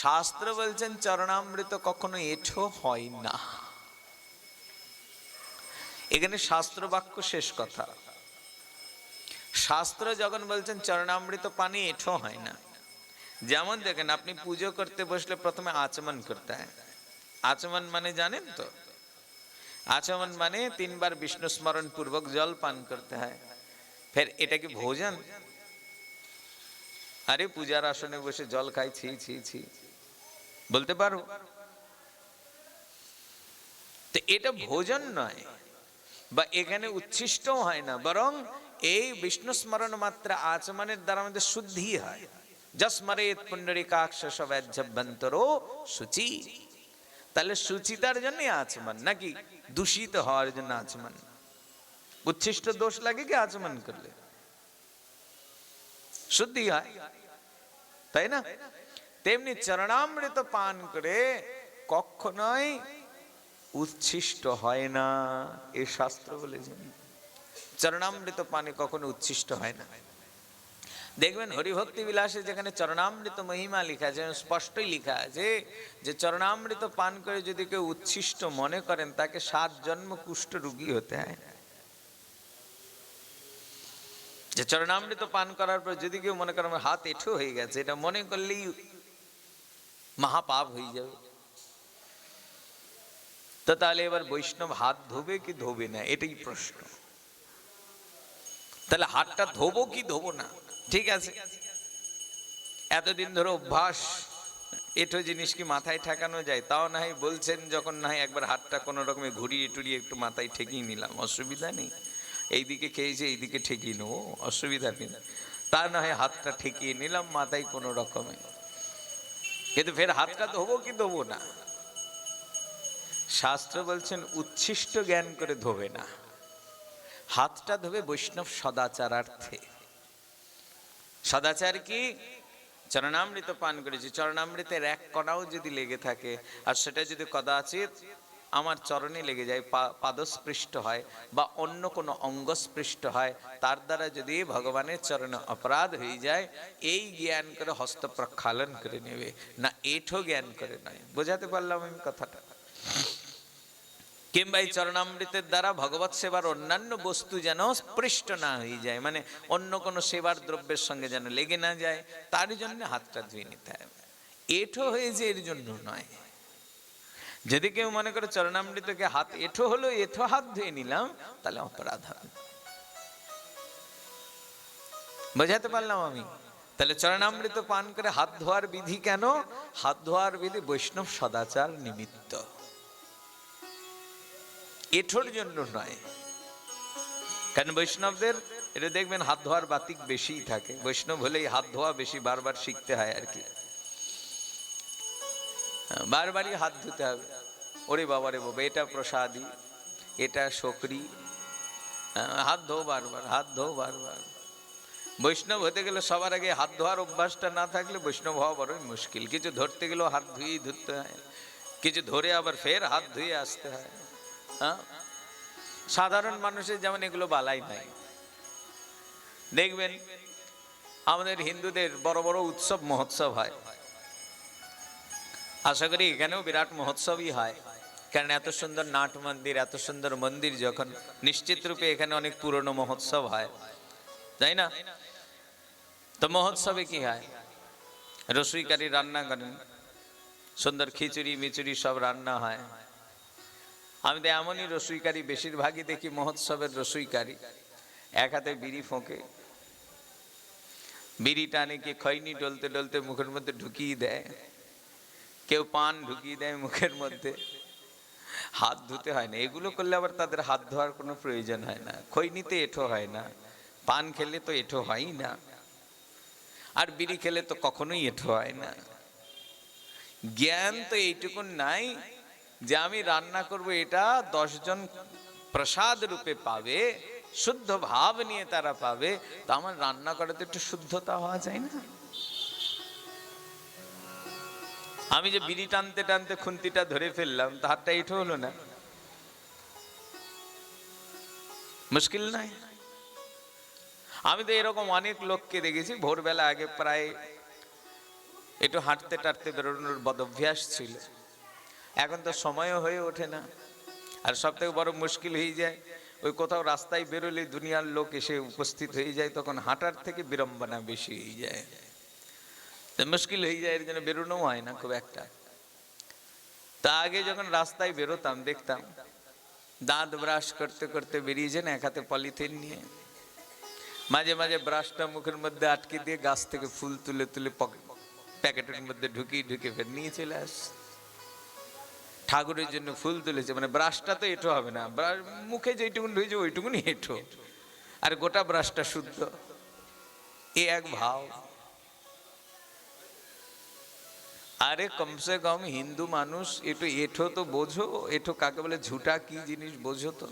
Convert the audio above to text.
শাস্ত্র বলছেন, চরণামৃত কখনো এঠো হয় না। এখানে শাস্ত্র বাক্য শেষ কথা। শাস্ত্র যখন বলছেন, চরণামৃত পানি এঠো হয় না। যেমন দেখেন, আপনি পুজো করতে বসলে প্রথমে আচমন করতে হয়। আচমন মানে জানেন তো? আচমন মানে তিনবার বিষ্ণু স্মরণ পূর্বক জল পান করতে হয়। ফের এটা কি ভোজন? আরে, পূজার আসনে বসে জল খাই, ছি ছি ছি। বলতে পারো? তো এটা ভোজন নয়, বা এখানে উচ্ছিষ্ট হয় না, বরং এই বিষ্ণু স্মরণ মাত্র আচমনের দ্বারা আমাদের শুদ্ধি হয়। যস্মরেত পুণ্ডরিকাক্ষ সবাজ্যভ্যন্তরো সূচি তাহলে সুচিতার জন্য আচমন, নাকি দূষিত হওয়ার জন্য আচমন? উচ্ছিষ্ট দোষ লাগে কি আচমন করলে? শুদ্ধি হয়, তাই না? তেমনি চরণামৃত পান করে কখনোই উচ্ছিষ্ট হয় না, এ শাস্ত্র বলেছেন। চরণামৃত পানে কখনো উচ্ছিষ্ট হয় না। দেখবেন হরিভক্তি বিলাসে যেখানে চরণামৃত মহিমা লেখা আছে স্পষ্টই লেখা আছে যে চরণামৃত পান করে যদি কেউ উচ্ছিষ্ট মনে করেন, তাকে সাত জন্ম কুষ্ঠ রুগী হতে হয়। যে চরণামৃত পান করার পর যদি কেউ মনে করেন হাত এঠো হয়ে গেছে, এটা মনে করলেই মহাপাপ হয়ে যাবে। তো তাহলে এবার বৈষ্ণব হাত ধোবে কি ধোবে না, এটাই প্রশ্ন। তাহলে হাতটা ধোবো কি ধোবো না? ঠিক আছে। এতদিন ধরে অভ্যাস, এটো জিনিস কি মাথায় ঠেকানো যায়? তাও না হয় বলছেন যখন না হয় একবার হাতটা কোনো রকমে ঘুরিয়ে টুরিয়ে একটু মাথায় ঠেকিয়ে নিলাম। অসুবিধা নেই। এইদিকে খেয়েছে, এইদিকে ঠেকিয়ে নেব, অসুবিধা নেই। তা না হয় হাতটা ঠেকিয়ে নিলাম মাথায় কোনো রকমে। কিন্তু ফের হাতটা ধোবো কি ধোবো না? শাস্ত্র বলছেন, উচ্ছিষ্ট জ্ঞান করে ধোবে না। হাতটা ধোবে বৈষ্ণব সদাচারার্থে। সদাচার কি? চরণামৃত পান করেছি। চরণামৃতের এক কণাও যদি লেগে থাকে, আর সেটা যদি কদাচিৎ আমার চরণে লেগে যায় পাদস্পৃষ্ট হয় বা অন্য কোনো অঙ্গস্পৃষ্ট হয়, তার দ্বারা যদি ভগবানের চরণে অপরাধ হয়ে যায়, এই জ্ঞান করে হস্ত প্রক্ষালন করে নেবে। না, এঠো জ্ঞান করে নয়। বোঝাতে পারলাম আমি কথাটা? কিংবা এই চরণামৃতের দ্বারা ভগবত সেবার অন্যান্য বস্তু যেন স্পৃষ্ট না হয়ে যায় মানে অন্য কোনো সেবার দ্রব্যের সঙ্গে যেন লেগে না যায়, তার জন্য হাতটা ধুয়ে নিতে হবে এঠো হয়েছে এর জন্য নয়। যদি কেউ মনে করে চরণামৃতকে হাত এঠো হলো, এঠো হাত ধুয়ে নিলাম, তাহলে অপরাধ হবে। বোঝাতে পারলাম আমি? তাহলে চরণামৃত পান করে হাত ধোয়ার বিধি কেন? হাত ধোয়ার বিধি বৈষ্ণব সদাচার নিমিত্ত। এঠোর জন্য নয়। কারণ বৈষ্ণবদের এটা দেখবেন হাত ধোয়ার বাতিক বেশি থাকে। বৈষ্ণব হলেই হাত ধোয়া বেশি বারবার শিখতে হয় আর কি। বারবারই হাত ধুতে হবে। ওরে বাবা রে বাবা এটা প্রসাদী এটা শকরি। হ্যাঁ, হাত ধো বারবার হাত ধো বারবার। বৈষ্ণব হতে গেলে সবার আগে হাত ধোয়ার অভ্যাসটা না থাকলে বৈষ্ণব হওয়া বড়ই মুশকিল। কিছু ধরতে গেলেও হাত ধুয়েই ধরতে হয়। কিছু ধরে আবার ফের হাত ধুয়ে আসতে হয়। হ্যাঁ? সাধারণ মানুষের যেমন এগুলো বালাই নাই। দেখবেন আমাদের হিন্দুদের বড় বড় উৎসব মহোৎসব হয়। আশা করি এখানেও বিরাট মহোৎসবই হয়। কারণ এত সুন্দর নাট মন্দির, এত সুন্দর মন্দির যখন নিশ্চিত রূপে এখানে অনেক পুরনো মহোৎসব হয়। তাই না? তো মহোৎসবে কি হয়? রসুইকারী রান্না করেন, সুন্দর খিচুড়ি মিচুড়ি সব রান্না হয়। আমি তো এমনই রসুইকারী, বেশিরভাগই দেখি মহোৎসবের রসুইকারী। এক হাতে বিড়ি ফোঁকে বিড়ি টানে কি খৈনি ডলতে ডলতে মুখের মধ্যে ঢুকিয়ে দেয়। কেউ পান ঢুকিয়ে দেয় মুখের মধ্যে। হাত ধুতে হয় না। এগুলো করলে আবার তাদের হাত ধোয়ার কোনো প্রয়োজন হয় না। খৈনিতে এঠো হয় না। পান খেলে তো এঠো হয়ই না। আর বিড়ি খেলে তো কখনোই এঠো হয় না। জ্ঞান তো এইটুকুন নাই যে আমি রান্না করব, এটা দশজন প্রসাদ রূপে পাবে, শুদ্ধ ভাব নিয়ে তারা পাবে। তো আমার রান্না করাতে একটু শুদ্ধতা হওয়া যায় না? আমি যে বিড়ি টানতে টানতে খুন্তিটা ধরে ফেললাম, তো হাতটা এঠো হলো না। মুশকিল নাই? আমি তো এরকম অনেক লোককে দেখেছি, ভোরবেলা আগে প্রায় একটু হাঁটতে টাটতে বেরোনোর বদভ্যাস ছিল। এখন তো সময়ও হয়ে ওঠে না, আর সব থেকে বড় মুশকিল হয়ে যায়, ওই কোথাও রাস্তায় বেরোলে দুনিয়ার লোক এসে উপস্থিত হয়ে যায়, তখন হাঁটার থেকে বিড়ম্বনা বেশি হয়ে যায়। মুশকিল হয়ে যায়, এর জন্য বেরোনো হয় না খুব একটা। তা আগে যখন রাস্তায় বেরোতাম, দেখতাম দাঁত ব্রাশ করতে করতে বেরিয়েছেন এক হাতে পলিথিন নিয়ে। মাঝে মাঝে ব্রাশটা মুখের মধ্যে আটকে দিয়ে গাছ থেকে ফুল তুলে তুলে প্যাকেটের মধ্যে ঢুকিয়ে ঢুকে ফের নিয়ে চলে আস। ঠাকুরের জন্য ফুল তুলেছে মানে ব্রাশটা তো এঁটো হবে না মুখে যেইটুকুন ঢুকেছে ওইটুকুনি এঁটো। আর গোটা ব্রাশটা শুদ্ধ। এ এক ভাব। আরে কমসে কম হিন্দু মানুষ একটু এঠো তো বোঝো, এঠো কাকে বলে ঝুটা কি জিনিস বোঝো তো।